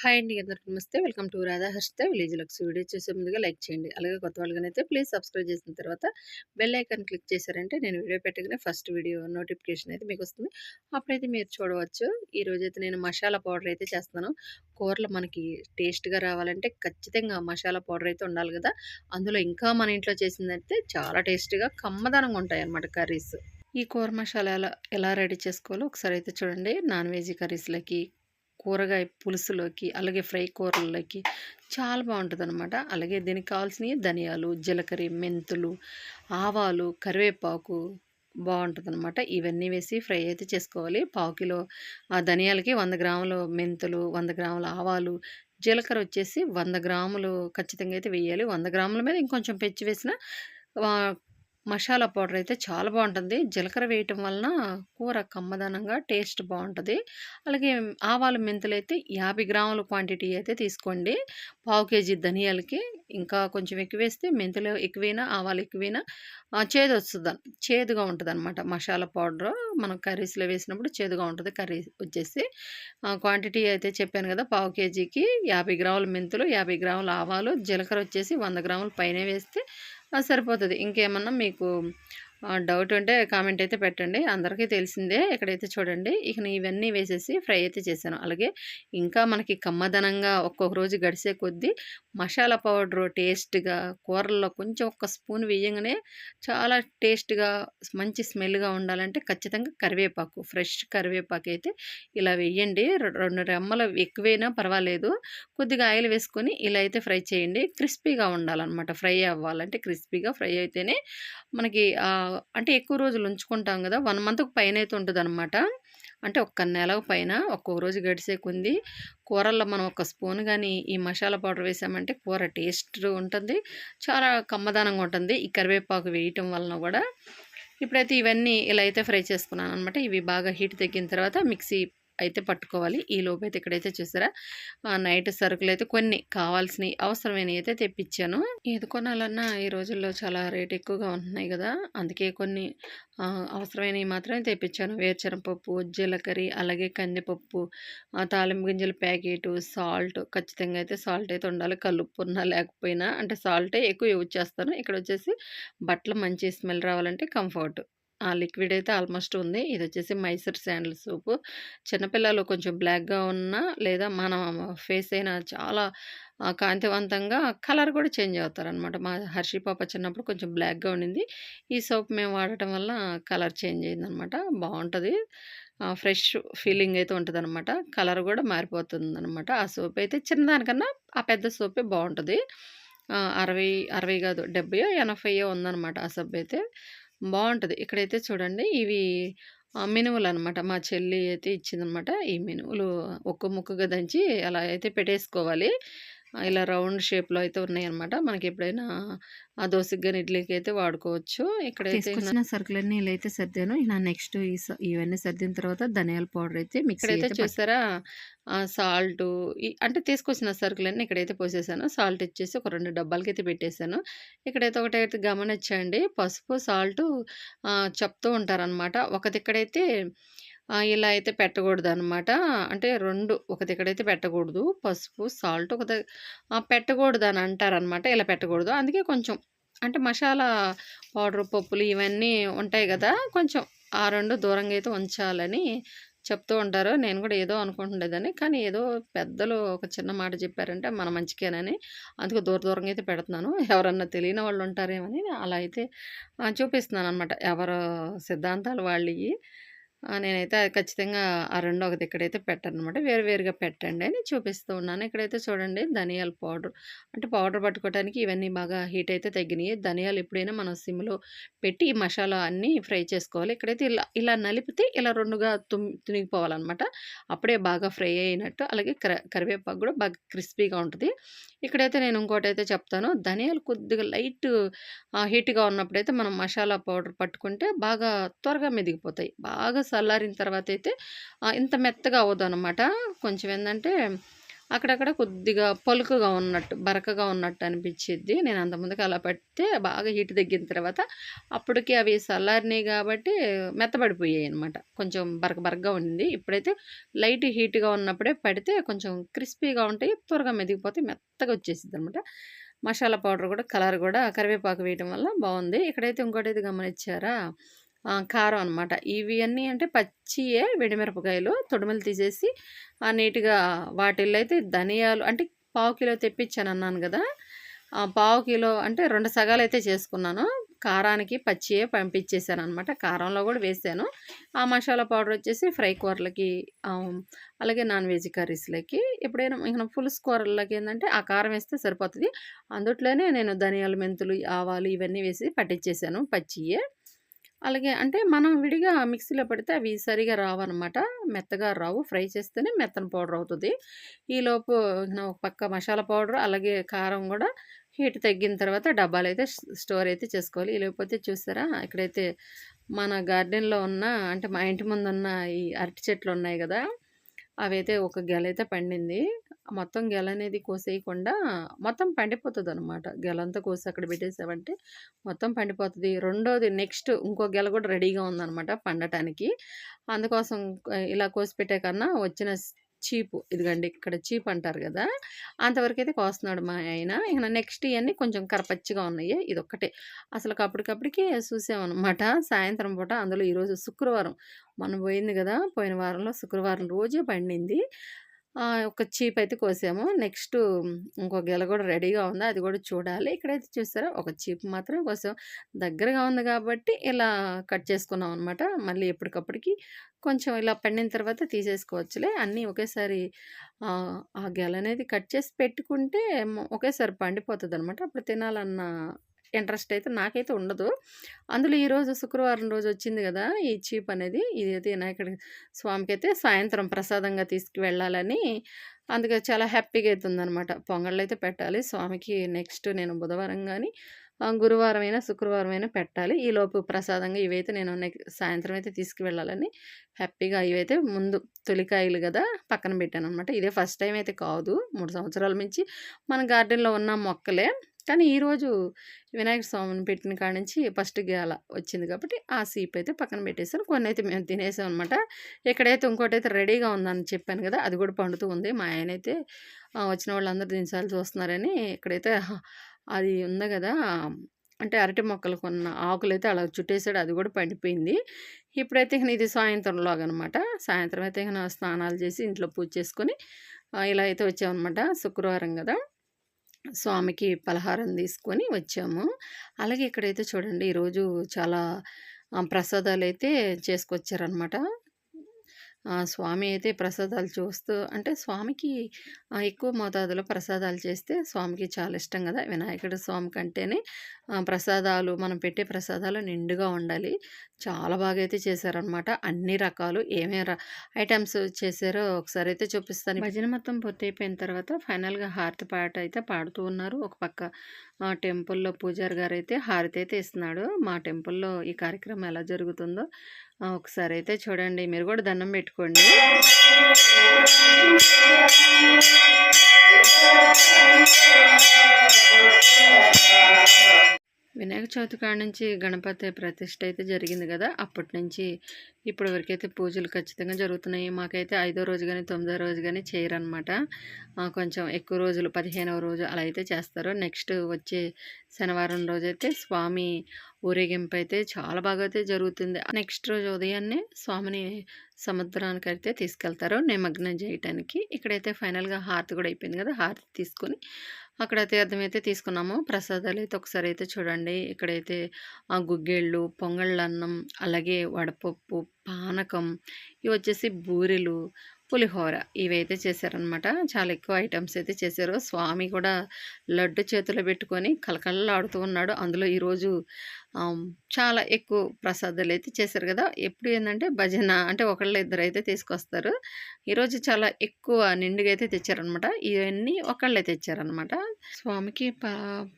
Hi అండి అందరికి నమస్తే. Welcome to Radha Harshitha village lux video. చూసే ముందుగా లైక్ చేయండి. అలాగే కొత్త వాళ్ళకనైతే ప్లీజ్ సబ్స్క్రైబ్ చేసిన తర్వాత బెల్ ఐకాన్ క్లిక్ చేశారంటే నేను వీడియో పెట్టగానే ఫస్ట్ వీడియో నోటిఫికేషన్ అయితే మీకు వస్తుంది అప్పుడైతే మీరు చూడవచ్చు. ఈ రోజైతే నేను మసాలా పౌడర్ అయితే చేస్తాను కూరలు మనకి టేస్ట్గా రావాలంటే ఖచ్చితంగా మసాలా పౌడర్ అయితే ఉండాలి కదా. అందులో ఇంకా మన ఇంట్లో చేసిందంటే చాలా టేస్టీగా కమ్మదనంగా ఉంటాయి అన్నమాట కర్రీస్. ఈ కూర మసాలా ఎలా ఎలా రెడీ చేసుకోవాలో ఒకసారి అయితే చూడండి. నాన్ వెజ్ కర్రీస్లకి కూరగాయ పులుసులోకి అలాగే ఫ్రై కూరల్లోకి చాలా బాగుంటుంది అనమాట అలాగే దీనికి కావాల్సినవి ధనియాలు జీలకర్ర మెంతులు ఆవాలు కరివేపాకు బాగుంటుంది అనమాట ఇవన్నీ వేసి ఫ్రై అయితే చేసుకోవాలి. పావు కిలో ఆ ధనియాలకి వంద గ్రాములు మెంతులు వంద గ్రాముల ఆవాలు జీలకర్ర వచ్చేసి వంద గ్రాములు ఖచ్చితంగా అయితే వేయాలి. వంద గ్రాముల మీద ఇంకొంచెం పెంచి వేసిన మసాలా పౌడర్ అయితే చాలా బాగుంటుంది. జీలకర్ర వేయటం వలన కూర కమ్మదనంగా టేస్ట్ బాగుంటుంది. అలాగే ఆవాలు మెంతులు అయితే యాభై గ్రాముల క్వాంటిటీ అయితే తీసుకోండి. పావు కేజీ ధనియాలకి ఇంకా కొంచెం ఎక్కువ వేస్తే మెంతులు ఎక్కువైనా ఆవాలు ఎక్కువైనా చేదు వస్తుంది. చేదుగా ఉంటుంది అనమాట మసాలా పౌడర్. మనం కర్రీస్లో వేసినప్పుడు చేదుగా ఉంటుంది కర్రీ వచ్చేసి. క్వాంటిటీ అయితే చెప్పాను కదా పావు కేజీకి యాభై గ్రాముల మెంతులు యాభై గ్రాముల ఆవాలు జీలకర్ర వచ్చేసి వంద గ్రాముల పైన వేస్తే సరిపోతుంది. ఇంకేమన్నా మీకు డౌట్ ఉంటే కామెంట్ అయితే పెట్టండి. అందరికీ తెలిసిందే ఇక్కడైతే చూడండి ఇక ఇవన్నీ వేసేసి ఫ్రై అయితే చేశాను. అలాగే ఇంకా మనకి కమ్మదనంగా ఒక్కొక్క రోజు గడిసే కొద్దీ మసాలా పౌడర్ టేస్ట్గా కూరల్లో కొంచెం ఒక్క స్పూన్ వేయగానే చాలా టేస్ట్గా మంచి స్మెల్గా ఉండాలంటే ఖచ్చితంగా కరివేపాకు ఫ్రెష్ కరివేపాకు అయితే ఇలా వేయండి. రెండు రెమ్మలు ఎక్కువైనా పర్వాలేదు. కొద్దిగా ఆయిల్ వేసుకొని ఇలా అయితే ఫ్రై చేయండి. క్రిస్పీగా ఉండాలన్నమాట. ఫ్రై అవ్వాలంటే క్రిస్పీగా ఫ్రై అయితేనే మనకి అంటే ఎక్కువ రోజులు ఉంచుకుంటాం కదా వన్ మంత్కి పైన అయితే ఉంటుంది అనమాట అంటే ఒక్క నెల పైన ఒక్కొక్క రోజు గడిసే కొంది కూరల్లో మనం ఒక స్పూన్ కానీ ఈ మసాలా పౌడర్ వేసామంటే కూర టేస్ట్ ఉంటుంది చాలా కమ్మదనంగా ఉంటుంది. ఈ కరివేపాకు వేయటం వలన కూడా. ఇప్పుడైతే ఇవన్నీ ఇలా అయితే ఫ్రై చేసుకున్నాను అనమాట ఇవి బాగా హీట్ తగ్గిన తర్వాత మిక్సీ అయితే పట్టుకోవాలి. ఈ లోపు అయితే ఇక్కడైతే చూసారా? నైట్ సరుకులు అయితే కొన్ని కావాల్సినవి అవసరమైనవి అయితే తెప్పించాను ఏది కొనాలన్నా ఈ రోజుల్లో చాలా రేట్ ఎక్కువగా ఉంటున్నాయి కదా! అందుకే కొన్ని అవసరమైనవి మాత్రమే తెప్పించాను వేరుచెనపప్పు జీలకర్రి అలాగే కందిపప్పు తాలింపు గింజల ప్యాకెట్ సాల్ట్ ఖచ్చితంగా అయితే సాల్ట్ అయితే ఉండాలి. కలుపు ఉన్నా లేకపోయినా అంటే సాల్టే ఎక్కువ యూజ్ చేస్తాను. ఇక్కడ వచ్చేసి బట్టలు మంచి స్మెల్ రావాలంటే కంఫర్ట్. ఆ లిక్విడ్ అయితే ఆల్మోస్ట్ ఉంది. ఇది వచ్చేసి మైసూర్ శాండల్ సోపు. చిన్నపిల్లలు కొంచెం బ్లాక్గా ఉన్న లేదా మన ఫేస్ అయినా చాలా కాంతివంతంగా కలర్ కూడా చేంజ్ అవుతారనమాట మా హర్షి పాప చిన్నప్పుడు కొంచెం బ్లాక్గా ఉండింది. ఈ సోప్ మేము వాడటం వల్ల కలర్ చేంజ్ అయిందనమాట బాగుంటుంది ఫ్రెష్ ఫీలింగ్ అయితే ఉంటుంది అనమాట కలర్ కూడా మారిపోతుంది అనమాట ఆ సోప్ అయితే చిన్నదానికన్నా ఆ పెద్ద సోపే బాగుంటుంది అరవై అరవై కాదు డెబ్బై ఎనభైయో ఉందన్నమాట ఆ సోప్ అయితే. బాగుంటుంది ఇక్కడైతే చూడండి ఇవి మినువులు అనమాట మా చెల్లి అయితే ఇచ్చిందనమాట. ఈ మినువులు ఒక్క ముక్కగా దంచి అలా అయితే పెట్టేసుకోవాలి. ఇలా రౌండ్ షేప్లో అయితే ఉన్నాయన్నమాట. మనకి ఎప్పుడైనా ఆ దోశకి కానీ ఇడ్లీకి అయితే వాడుకోవచ్చు. ఇక్కడైతే సరుకులన్నీ ఇలా అయితే సర్దాను. నా నెక్స్ట్ ఇవన్నీ సర్దిన తర్వాత ధనియాల పౌడర్ అయితే మిక్స్ అయితే చూసారా సాల్ట్ అంటే తీసుకొచ్చిన సరుకులన్నీ ఇక్కడైతే పోసేసాను. సాల్ట్ ఇచ్చేసి ఒక రెండు డబ్బాలకి అయితే పెట్టేశాను ఇక్కడైతే ఒకటైతే గమనించండి. పసుపు సాల్ట్ చెప్తూ ఉంటారనమాట ఒకటి ఇక్కడైతే ఇలా అయితే పెట్టకూడదు అనమాట అంటే రెండు ఒక దగ్గరైతే పెట్టకూడదు. పసుపు సాల్ట్ ఒక పెట్టకూడదు అని అంటారనమాట ఇలా పెట్టకూడదు. అందుకే కొంచెం అంటే మసాలా పౌడర్ పప్పులు ఇవన్నీ ఉంటాయి కదా కొంచెం ఆ రెండు దూరంగా అయితే ఉంచాలని చెప్తూ ఉంటారు. నేను కూడా ఏదో అనుకుంటుండేదని కానీ ఏదో పెద్దలు ఒక చిన్న మాట చెప్పారంటే మన మంచికేనని అందుకు దూర దూరంగా అయితే పెడుతున్నాను. ఎవరన్నా తెలియని వాళ్ళు ఉంటారేమని అలా అయితే చూపిస్తున్నాను అనమాట ఎవరు సిద్ధాంతాలు వాళ్ళు నేనైతే ఖచ్చితంగా ఆ రెండు ఒక ఇక్కడైతే పెట్టనమాట. వేరు వేరుగా పెట్టండి అని చూపిస్తూ ఉన్నాను. ఇక్కడైతే చూడండి ధనియాల పౌడర్. అంటే పౌడర్ పట్టుకోవడానికి ఇవన్నీ బాగా హీట్ అయితే తగ్గినాయి. ధనియాలు ఎప్పుడైనా మనం సిమ్లో పెట్టి ఈ మసాలా అన్నీ ఫ్రై చేసుకోవాలి. ఇక్కడైతే ఇలా ఇలా నలిపితే ఇలా రెండుగా తుమ్ తునిగిపోవాలన్నమాట అప్పుడే బాగా ఫ్రై అయినట్టు అలాగే కరివేపాకు కూడా బాగా క్రిస్పీగా ఉంటుంది. ఇక్కడైతే నేను ఇంకోటి అయితే చెప్తాను. ధనియాలు కొద్దిగా లైట్ హీట్గా ఉన్నప్పుడైతే మనం మసాలా పౌడర్ పట్టుకుంటే బాగా త్వరగా మెదిగిపోతాయి. బాగా చల్లారిన తర్వాత అయితే ఇంత మెత్తగా అవ్వదు అనమాట కొంచెం ఏంటంటే అక్కడక్కడ కొద్దిగా పలుకుగా ఉన్నట్టు బరకగా ఉన్నట్టు అనిపించిద్ది. నేను అంతకుముందుకు అలా పెడితే బాగా హీట్ తగ్గిన తర్వాత అప్పటికి అవి చల్లారినాయి కాబట్టి మెత్తబడిపోయాయి అనమాట కొంచెం బరక బరకగా ఉండింది. ఇప్పుడైతే లైట్ హీట్గా ఉన్నప్పుడే పడితే కొంచెం క్రిస్పీగా ఉంటాయి త్వరగా మెదిగిపోతే మెత్తగా వచ్చేసింది అనమాట మసాలా పౌడర్ కూడా కలర్ కూడా కరివేపాకు వేయడం వల్ల బాగుంది. ఇక్కడైతే ఇంకోటి అయితే గమనించారా? కారం అనమాట ఇవి అన్నీ అంటే పచ్చియే వెడిమిరపకాయలు తొడిమలు తీసేసి ఆ, నీట్గా వాటిల్లో అయితే ధనియాలు అంటే పావు కిలో తెప్పించాను అన్నాను కదా. పావు కిలో అంటే రెండు సగాలు అయితే చేసుకున్నాను. కారానికి పచ్చియే పంపించేశాను అనమాట కారంలో కూడా వేసాను. ఆ మసాలా పౌడర్ వచ్చేసి ఫ్రై కూరలకి అలాగే నాన్ వెజ్ కర్రీస్లకి. ఎప్పుడైనా ఇంకా పులుసు కూరలకి ఏంటంటే ఆ కారం వేస్తే సరిపోతుంది. అందుట్లోనే నేను ధనియాలు మెంతులు ఆవాలు ఇవన్నీ వేసి పట్టించేసాను పచ్చియే. అలాగే అంటే మనం విడిగా మిక్సీలో పెడితే అవి సరిగా రావన్నమాట. మెత్తగా రావు. ఫ్రై చేస్తేనే మెత్తని పౌడర్ అవుతుంది. ఈలోపు ఒక పక్క మసాలా పౌడర్ అలాగే కారం కూడా హీట్ తగ్గిన తర్వాత డబ్బాలు అయితే స్టోర్ అయితే చేసుకోవాలి. లేకపోతే చూసారా ఇక్కడైతే మన గార్డెన్లో ఉన్న అంటే మా ఇంటి ముందు ఉన్న ఈ అరటి చెట్లు ఉన్నాయి కదా అవైతే ఒక గెల అయితే పండింది. మొత్తం గెల అనేది కోసేయకుండా మొత్తం పండిపోతుంది అనమాట గెలంతా కోసి అక్కడ పెట్టేసామంటే మొత్తం పండిపోతుంది. రెండోది నెక్స్ట్ ఇంకో గెల కూడా రెడీగా ఉందన్నమాట పండటానికి. అందుకోసం ఇలా కోసి పెట్టే కన్నా వచ్చిన చీపు ఇదిగండి ఇక్కడ చీప్ అంటారు కదా అంతవరకు అయితే కోస్తున్నాడు మా ఆయన. ఇక నెక్స్ట్ ఇవన్నీ కొంచెం కరపచ్చిగా ఉన్నాయి. ఇది ఒక్కటే అసలు అప్పటికప్పటికి చూసామన్నమాట. సాయంత్రం పూట అందులో ఈరోజు శుక్రవారం. మనం పోయింది కదా పోయిన వారంలో శుక్రవారం రోజే పండింది. ఒక చీప్ అయితే కోసాము. నెక్స్ట్ ఇంకో గెల కూడా రెడీగా ఉంది. అది కూడా చూడాలి. ఇక్కడైతే చూసారా ఒక చీప్ మాత్రం కోసాం. దగ్గరగా ఉంది కాబట్టి ఇలా కట్ చేసుకున్నాం అనమాట మళ్ళీ ఎప్పటికప్పటికి కొంచెం ఇలా పండిన తర్వాత తీసేసుకోవచ్చులే. అన్నీ ఒకేసారి ఆ, గెల అనేది కట్ చేసి పెట్టుకుంటే ఒకేసారి పండిపోతుంది అనమాట అప్పుడు తినాలన్న ఇంట్రెస్ట్ అయితే నాకైతే ఉండదు. అందులో ఈరోజు శుక్రవారం రోజు వచ్చింది కదా ఈ చీప్ అనేది ఇదైతే వినాయకుడి స్వామికి అయితే సాయంత్రం ప్రసాదంగా తీసుకువెళ్ళాలని. అందుకే చాలా హ్యాపీగా అవుతుందన్నమాట పొంగళ్ళు అయితే పెట్టాలి. స్వామికి నెక్స్ట్ నేను బుధవారం కానీ గురువారం అయినా శుక్రవారం అయినా పెట్టాలి. ఈలోపు ప్రసాదంగా ఇవైతే నేను సాయంత్రం అయితే తీసుకువెళ్ళాలని హ్యాపీగా ఇవైతే ముందు తొలికాయలు కదా పక్కన పెట్టాను అనమాట ఇదే ఫస్ట్ టైం అయితే కాదు. మూడు సంవత్సరాల నుంచి మన గార్డెన్లో ఉన్న మొక్కలే. కానీ ఈరోజు వినాయక స్వామిని పెట్టిన కాడ నుంచి ఫస్ట్ గేల వచ్చింది కాబట్టి ఆ సీప్ అయితే పక్కన పెట్టేసాను కొన్ని అయితే మేము తినేసాం అనమాట ఇక్కడైతే ఇంకోటి అయితే రెడీగా ఉందని చెప్పాను కదా అది కూడా పండుతూ ఉంది. మా ఆయన అయితే వచ్చిన వాళ్ళందరూ దించాలి చూస్తున్నారని ఇక్కడైతే అది ఉంది కదా అంటే అరటి మొక్కలు కొన్న ఆకులు అయితే అలా చుట్టేసాడు అది కూడా పండిపోయింది. ఇప్పుడైతే ఇక ఇది సాయంత్రంలోగా అనమాట సాయంత్రం అయితే ఇక స్నానాలు చేసి ఇంట్లో పూజ చేసుకొని ఇలా అయితే వచ్చామన్నమాట శుక్రవారం కదా. స్వామికి పలహారం తీసుకొని వచ్చాము. అలాగే ఇక్కడైతే చూడండి ఈరోజు చాలా ప్రసాదాలు అయితే చేసుకొచ్చారనమాట స్వామి అయితే ప్రసాదాలు చూస్తూ అంటే స్వామికి ఎక్కువ మోతాదులో ప్రసాదాలు చేస్తే స్వామికి చాలా ఇష్టం కదా. వినాయకుడు స్వామి కంటేనే ప్రసాదాలు మనం పెట్టే ప్రసాదాలు నిండుగా ఉండాలి. చాలా బాగా అయితే చేశారనమాట అన్ని రకాలు ఏమేమి ఐటమ్స్ చేశారో ఒకసారి అయితే చూపిస్తాను. భజన మొత్తం పూర్తి అయిపోయిన తర్వాత ఫైనల్గా హారతి పాట అయితే పాడుతూ ఉన్నారు. ఒక పక్క ఆ టెంపుల్లో పూజారి గారు అయితే హారతి అయితే ఇస్తున్నాడు. మా టెంపుల్లో ఈ కార్యక్రమం ఎలా జరుగుతుందో ఒకసారి అయితే చూడండి. మీరు కూడా దండం పెట్టుకోండి. వినాయక చవితి కాడ నుంచి గణపతి ప్రతిష్ట అయితే జరిగింది కదా. అప్పటి నుంచి ఇప్పటి వరకు అయితే పూజలు ఖచ్చితంగా జరుగుతున్నాయి. మాకైతే ఐదో రోజు కానీ తొమ్మిదో రోజు కానీ చేయరనమాట కొంచెం ఎక్కువ రోజులు పదిహేనవ రోజు అలా అయితే చేస్తారు. నెక్స్ట్ వచ్చే శనివారం రోజు అయితే స్వామి ఊరేగింపు అయితే చాలా బాగా అయితే జరుగుతుంది. నెక్స్ట్ రోజు ఉదయాన్నే స్వామిని సముద్రానికి అయితే తీసుకెళ్తారు. నిమగ్నం చేయటానికి. ఇక్కడైతే ఫైనల్గా హారతి కూడా అయిపోయింది కదా! హారతి తీసుకొని అక్కడ తీర్థం అయితే తీసుకున్నాము. ప్రసాదాలు అయితే ఒకసారి అయితే చూడండి. ఇక్కడైతే ఆ గుగ్గిళ్ళు పొంగళ్ళన్నం అలాగే వడపప్పు పానకం ఇవి వచ్చేసి బూరెలు పులిహోర ఇవైతే చేశారనమాట చాలా ఎక్కువ ఐటమ్స్ అయితే చేశారు. స్వామి కూడా లడ్డు చేతిలో పెట్టుకొని కలకల్లాడుతూ ఉన్నాడు. అందులో ఈరోజు చాలా ఎక్కువ ప్రసాదాలు అయితే చేశారు కదా. ఎప్పుడు ఏంటంటే భజన అంటే ఒకళ్ళు ఇద్దరు అయితే తీసుకొస్తారు ఈరోజు చాలా ఎక్కువ నిండుగా అయితే తెచ్చారనమాట. ఇవన్నీ ఒకళ్ళే తెచ్చారనమాట. స్వామికి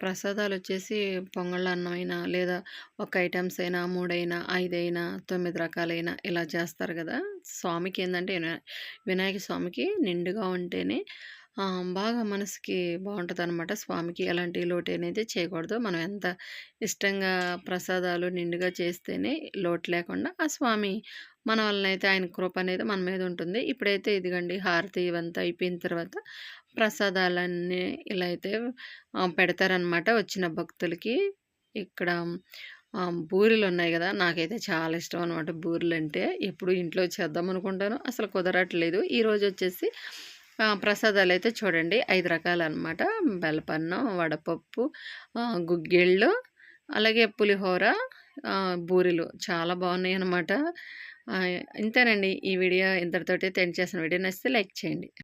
ప్రసాదాలు వచ్చేసి పొంగళ్ళ అన్నమైనా లేదా ఒక ఐటమ్స్ అయినా మూడైనా ఐదైనా తొమ్మిది రకాలైన ఇలా చేస్తారు కదా. స్వామికి ఏంటంటే వినాయక స్వామికి నిండుగా ఉంటేనే బాగా మనసుకి బాగుంటుంది అనమాట స్వామికి ఎలాంటి లోటు అనేది చేయకూడదు. మనం ఎంత ఇష్టంగా ప్రసాదాలు నిండుగా చేస్తేనే లోటు లేకుండా ఆ స్వామి మన వలనైతే ఆయన కృప అనేది మన మీద ఉంటుంది. ఇప్పుడైతే ఇదిగోండి హారతి ఇవంతా అయిపోయిన తర్వాత ప్రసాదాలన్నీ ఇలా అయితే పెడతారనమాట వచ్చిన భక్తులకి. ఇక్కడ బూరెలు ఉన్నాయి కదా నాకైతే చాలా ఇష్టం అనమాట బూరెలు అంటే ఎప్పుడు ఇంట్లో చేద్దామనుకుంటాను. అసలు కుదరట్లేదు. ఈరోజు వచ్చేసి ప్రసాదాలు అయితే చూడండి 5 రకాలనమాట. బెల్లపన్నం, వడపప్పు, గుగ్గిళ్ళు, అలాగే పులిహోర, బూరెలు చాలా బాగున్నాయి అనమాట ఇంతేనండి. ఈ వీడియో ఇంతటితోటి ఎండ్ చేసిన వీడియో నచ్చితే లైక్ చేయండి.